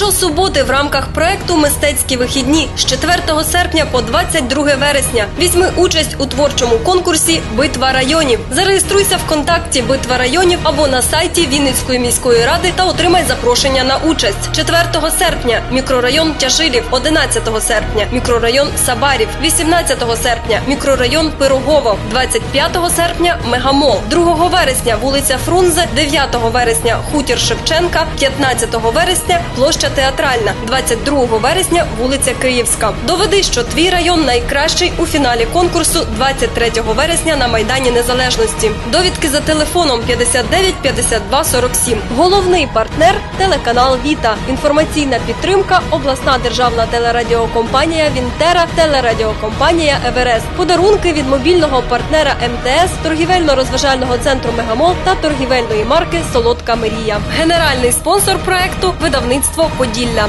Щосуботи в рамках проекту Мистецькі вихідні з 4 серпня по 22 вересня візьми участь у творчому конкурсі Битва районів. Зареєструйся в контакті Битва районів або на сайті Вінницької міської ради та отримай запрошення на участь. 4 серпня мікрорайон Тяжилів, 11 серпня мікрорайон Сабарів, 18 серпня мікрорайон Пирогово, 25 серпня Мегамол, 2 вересня вулиця Фрунзе, 9 вересня Хутір Шевченка, 15 вересня площа Театральна, 22 вересня вулиця Київська. Доведи, що твій район найкращий у фіналі конкурсу 23 вересня на Майдані Незалежності. Довідки за телефоном 59 52 47. Головний партнер телеканал Віта. Інформаційна підтримка обласна державна телерадіокомпанія Вінтера, телерадіокомпанія Еверест. Подарунки від мобільного партнера МТС, торгівельно-розважального центру Мегамол та торгівельної марки Солодка Мрія. Генеральний спонсор проекту видавництво Поділля.